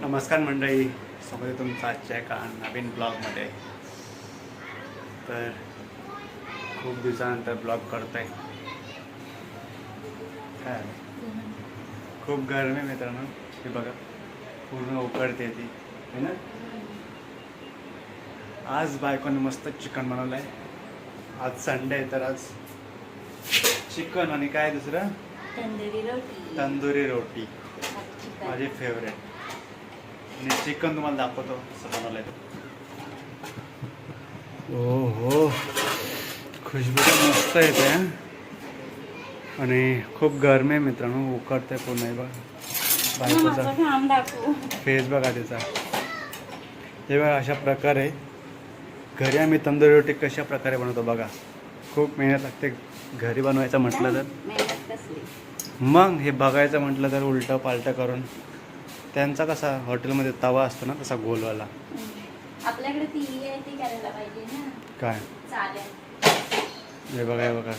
नमस्कार मंडळी स्वागत आहे तुमचं आजच्या एका नवीन ब्लॉगमध्ये. तर खूप दिवसानंतर ब्लॉग करतोय. काय? आहे? खूप गरमी आहे मित्रांनो. हे बघा पूर्ण उकडते ती. है ना? आज बायकोने मस्त चिकन बनवलं आहे आज संडे आहे तर आज चिकन आणि काय दुसरं? तंदुरी रोटी. तंदुरी रोटी. माझी फेवरेट आणि चिकन तुम्हाला दाखवतो. कसं बनवलंय. ओ हो खुशबू तर मस्त येते हं. आणि खूप गरमी आहे मित्रांनो उकडते पूर्ण हे बघ बायकोचा फेस बघा त्याचा. हे बघा अशा प्रकारे घरी आम्ही तंदुरी रोटी कशा प्रकारे बनवतो बघा. खूप मेहनत लागते घरी बनवायचं म्हटलं तर. मग हे बघायचं म्हटलं तर उलटं पालटं करून त्यांचा कसा हॉटेलमध्ये तवा असतो ना तसा गोलवाला. आपल्याकडे ती आहे ती करायला पाहिजे ना. काय? हे बघा हे बघा.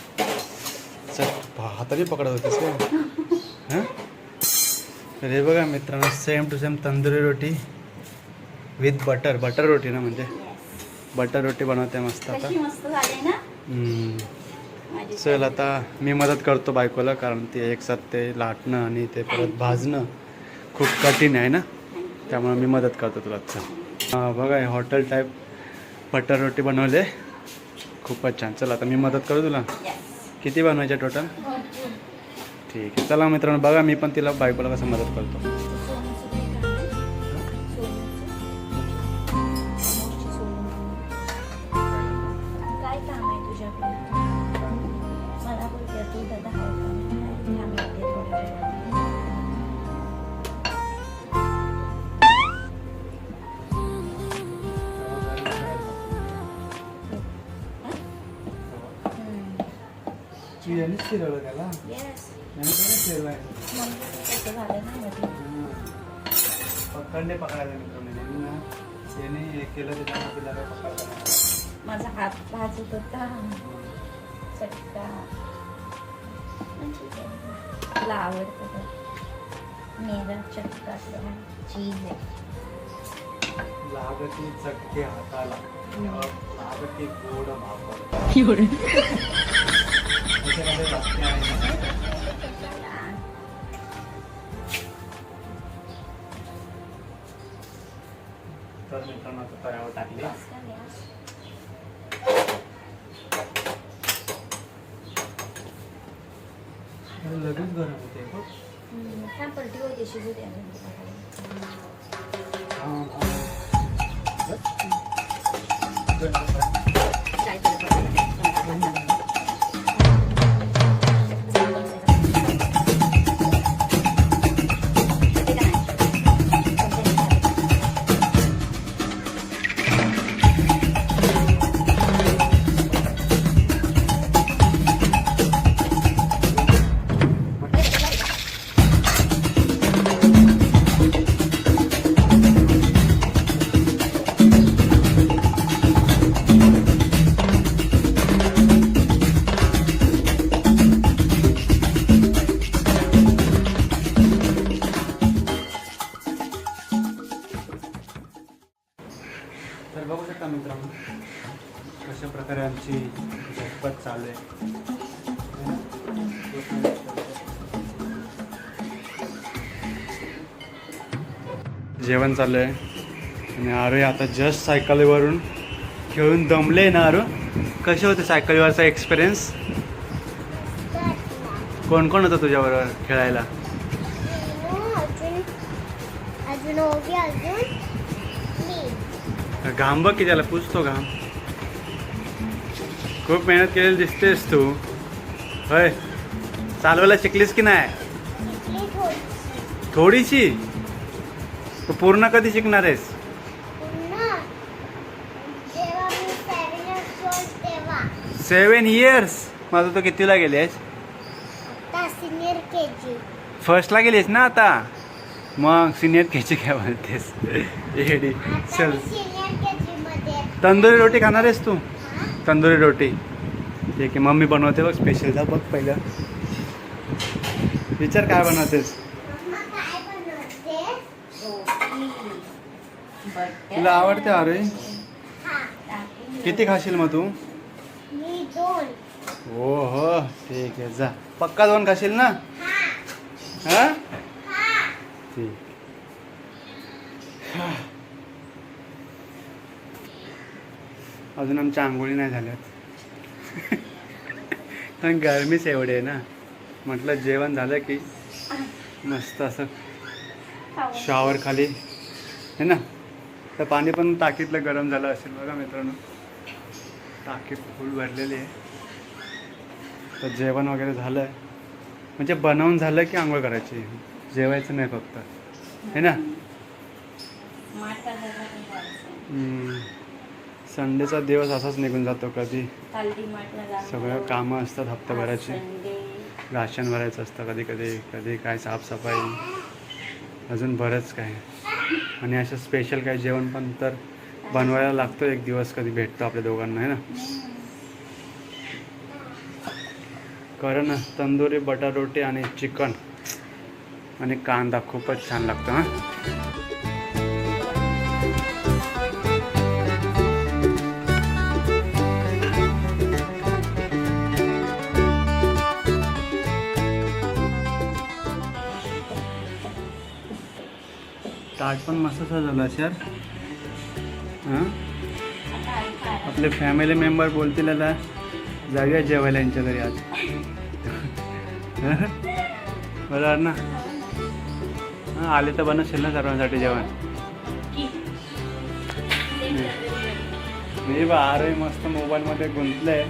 चल हाताने पकडत होतेस का हां? तर हे बघा मित्रांनो same to same tandoori roti with butter butter roti ना म्हणजे. बटर रोटी बनवते मस्त आता. चल आता मी मदत करतो बायकोला कारण ते एकसाथ ते लाटणं आणि ते परत भाजणं. खूप कठीण आहे ना? त्यामुळे मी मदत करतो तुला. चल. हां बघा हे हॉटेल टाईप बटर रोटी बनवले. खूपच छान. चल आता मी मदत करू तुला. किती बनवायचे टोटल. ठीक आहे. चला मित्रांनो बघा मी पण तिला बायकोला कसं मदत करतो. त्याला? Yes. मग तसं झालं ना मध्ये. पकडले पकडायला मित्रांनो ना त्याने हे केलं त्याच्यामुळे तिला काय. माझा हात भाजत होता चटका. तुला आवडतं तर मेरा चटका चीज आहे लागती चटके हाताला. लागती गोड भाकर लगेच गरम होते. पलटी होते शिजू द्या झटपट चालू आहे. जेवण चालू आहे. आणि आरोही आता जस्ट सायकलीवरून खेळून दमले ना आरो? कसे होते सायकलीवरचा एक्सपिरियन्स कोण कोण होतं तुझ्याबरोबर खेळायला? घाम बघ की त्याला पुसतो घाम. खूप मेहनत केलेली दिसतेस तू. होय. चालवायला शिकलीस की नाही? थोडीशी? तू पूर्ण कधी शिकणार आहेस? सेवन इयर्स माझं तो कितीला गेली आहेस आता सिनियर के जी फर्स्टला गेलीस ना आता? मग सिनियर केची काय म्हणतेस चल. के जी तंदुरी रोटी खाणार आहेस तू? तंदुरी रोटी ठीक आहे मम्मी बनवते बघ स्पेशल जा बघ पहिलं. विचार काय बनवतेस? तुला आवडते अरे हा किती खाशील मग तू? हो हो ठीक आहे जा. पक्का दोन खाशील ना? हा. ठीक. अजून आमच्या आंघोळी नाही झाल्यात. कारण गरमीच एवढी आहे ना. म्हटलं जेवण झालं की मस्त असं शॉवर खाली. है ना? तर पाणी पण टाकीतलं गरम झालं असेल बघा मित्रांनो. टाकी फुल भरलेली आहे. तर जेवण वगैरे झालं आहे म्हणजे बनवून झालं की आंघोळ करायची. जेवायचं नाही फक्त. है ना. संडेचा दिवस असाच निघून जातो कधी. सगळं कामं असतात हप्ताभराची. राशन भरायचं असतं कधी कधी कधी काय साफसफाई. अजून बरंच काय. आणि असं स्पेशल काय जेवण पण तर बनवायला लागतो एक दिवस कधी भेटतो आपल्या दोघांना आहे ना? कर ना तंदुरी बटार रोटी आणि चिकन. आणि कांदा खूपच छान लागतो हां. ताट पण मस्त सजवलं यार हां? आपले फॅमिली मेंबर बोलतील आता जाऊया जेवायला यांच्या घरी आज. बरोबर ना? हां आले तर बनवशील ना सर्वांसाठी जेवण? मी बा मस्त मोबाईलमध्ये गुंतलंय.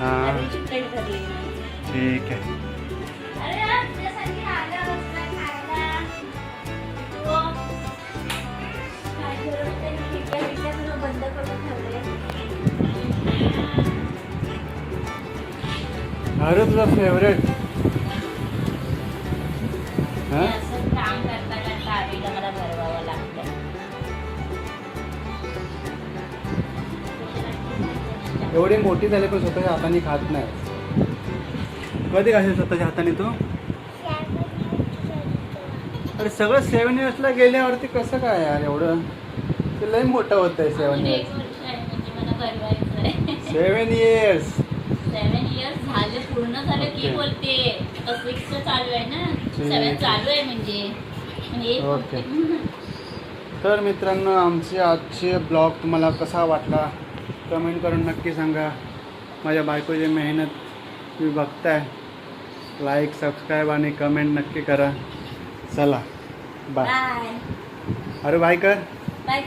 हां? ठीक आहे. अरे तुझा फेवरेट हां? काम करता करता आधीला मला भरवावं लागतं एवढी मोठी झाली पण स्वतःच्या हाताने खात नाही. कधी खाशील स्वतःच्या हाताने तू? अरे सगळं सेवन इयर्सला गेल्यावरती कसं काय यार एवढं? ते लय मोठं होत आहे seven years seven years seven years झाले पूर्ण झाले की Okay. बोलते चालू आहे ना? ठीक. सेवन चालू आहे म्हणजे. म्हणजे Okay. तर मित्रांनो आमचे आजचे ब्लॉग तुम्हाला कसा वाटला? कमेंट करून नक्की सांगा. माझ्या बायकोची मेहनत तुम्ही बघताय. लाईक सबस्क्राईब आणि कमेंट नक्की करा. चला बाय बाय अरे बाय कर. बाय